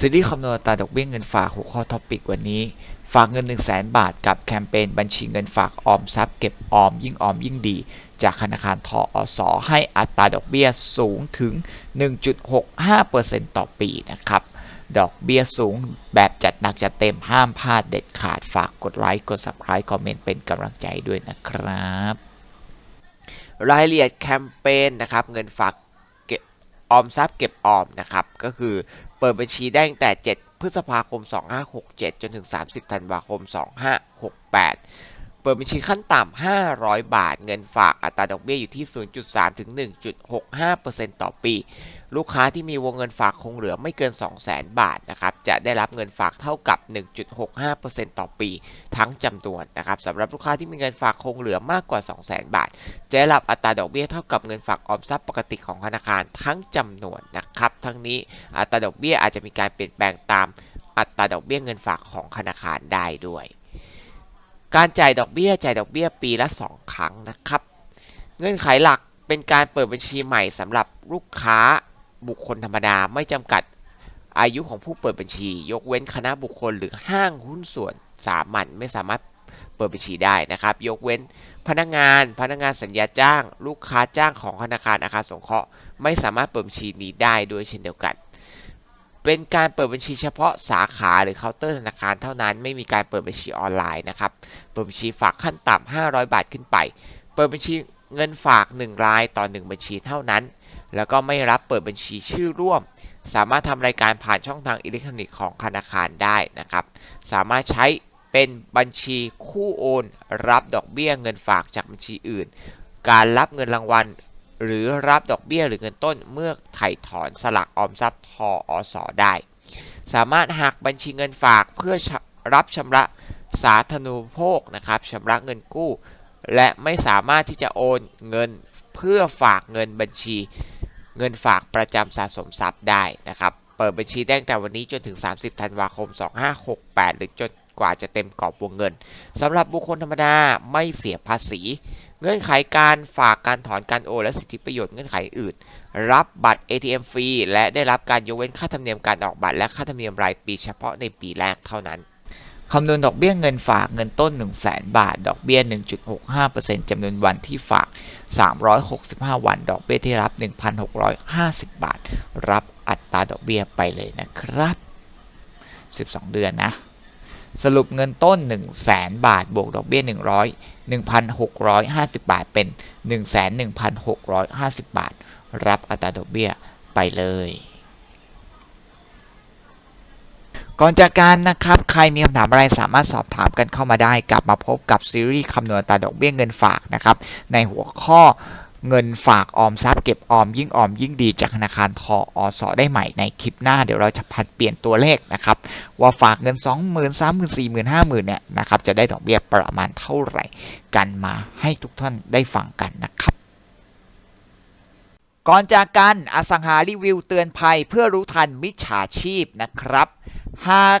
ซีรีส์คำนวณตาดอกเบี้ยเงินฝากหัวข้อท็อปิกวันนี้ ฝากเงิน 1 0 0 0 0แบาทกับแคมเปญบัญชีเงินฝากออมทรัพย์เก็บออมยิ่งออมยิ่งดี จากธนาคารทออสให้อัตราดอกเบี้ยสูงถึง 1.65%ต่อปีนะครับ ดอกเบี้ยสูงแบบจัดหนักจัดเต็มห้ามพลาดเด็ดขาดฝากกดไลค์กด subscribe คอมเมนต์เป็นกำลังใจด้วยนะครับ รายละเอียดแคมเปญนะครับเงินฝากเก็บออมทรัพย์เก็บออมนะครับก็คือ เปิดบัญชีได้ตั้งแต่ 7 พฤษภาคม 2567 จนถึง 30 ธันวาคม 2568 ปิดบัญชีขั้นต่ำ 500 บาท เงินฝากอัตราดอกเบี้ยอยู่ที่ 0.3 ถึง 1.65%ต่อปี ลูกค้าที่มีวงเงินฝากคงเหลือไม่เกิน 200,000 บาทนะครับ จะได้รับเงินฝากเท่ากับ 1.65%ต่อปี ทั้งจำนวนนะครับสำหรับลูกค้าที่มีเงินฝากคงเหลือมากกว่า 200,000 บาท จะได้รับอัตราดอกเบี้ยเท่ากับเงินฝากออมทรัพย์ปกติของธนาคารทั้งจำนวนนะครับ ทั้งนี้อัตราดอกเบี้ยอาจจะมีการเปลี่ยนแปลงตามอัตราดอกเบี้ยเงินฝากของธนาคารได้ด้วย การจ่ายดอกเบี้ยจ่ายดอกเบี้ยปีละ 2 ครั้งนะครับ เงื่อนไขหลักเป็นการเปิดบัญชีใหม่สำหรับลูกค้าบุคคลธรรมดาไม่จำกัดอายุของผู้เปิดบัญชี ยกเว้นคณะบุคคลหรือห้างหุ้นส่วนสามัญไม่สามารถเปิดบัญชีได้นะครับ ยกเว้นพนักงานพนักงานสัญญาจ้าง ลูกค้าจ้างของธนาคารอาคารสงเคราะห์ไม่สามารถเปิดบัญชีนี้ได้ด้วยเช่นเดียวกัน เป็นการเปิดบัญชีเฉพาะสาขาหรือเคาน์เตอร์ธนาคารเท่านั้น ไม่มีการเปิดบัญชีออนไลน์นะครับ เปิดบัญชีฝากขั้นต่ำ500 บาทขึ้นไป เปิดบัญชีเงินฝาก 1 รายต่อ 1 บัญชีเท่านั้น แล้วก็ไม่รับเปิดบัญชีชื่อร่วม สามารถทำรายการผ่านช่องทางอิเล็กทรอนิกส์ของธนาคารได้นะครับ สามารถใช้เป็นบัญชีคู่โอน รับดอกเบี้ยเงินฝากจากบัญชีอื่น การรับเงินรางวัล หรือรับดอกเบี้ยหรือเงินต้นเมื่อไถ่ถอนสลักออมทรัพย์ทออสได้ สามารถหักบัญชีเงินฝากเพื่อรับชำระสาธารณูปโภคนะครับชำระเงินกู้ และไม่สามารถที่จะโอนเงินเพื่อฝากเงินบัญชี เงินฝากประจำสะสมทรัพย์ได้นะครับ เปิดบัญชีได้ตั้งแต่วันนี้จนถึง 30 ธันวาคม 2568 หรือจนกว่าจะเต็มกรอบวงเงินสำหรับบุคคลธรรมดาไม่เสียภาษี เงื่อนไขการฝากการถอนการโอนและสิทธิประโยชน์เงื่อนไขอื่น รับบัตร ATM ฟรีและได้รับการยกเว้นค่าธรรมเนียมการออกบัตรและค่าธรรมเนียมรายปีเฉพาะในปีแรกเท่านั้นคำนวณดอกเบี้ยเงินฝากเงินต้น 1 0 0 0 0 0 บาท ดอกเบี้ย 1.65%จำนวนวันที่ฝาก 365 วัน ดอกเบี้ยที่รับ 1,650 บาท รับอัตราดอกเบี้ยไปเลยนะครับ 12 เดือนนะ สรุปเงินต้น 1 0 0 0 0 0บาท บวกดอกเบี้ย 100 1,650 บาท เป็น 1,1,650 บาท รับอัตราดอกเบี้ยไปเลย ก่อนจากการนะครับ ใครมีคำถามอะไรสามารถสอบถามกันเข้ามาได้ กลับมาพบกับซีรีส์คำนวณอัตราดอกเบี้ยเงินฝากนะครับ ในหัวข้อ เงินฝากออมทรัพย์เก็บออมยิ่งออมยิ่งดีจากธนาคารทออสได้ใหม่ในคลิปหน้าเดี๋ยวเราจะผัดเปลี่ยนตัวเลขนะครับ ว่าฝากเงิน 20,000 30,000 40,000 50,000เนี่ยนะครับจะได้ดอกเบี้ยประมาณเท่าไหร่กันมาให้ทุกท่านได้ฟังกันนะครับก่อนจากกันอสังหารีวิวเตือนภัยเพื่อรู้ทันมิจฉาชีพนะครับ หาก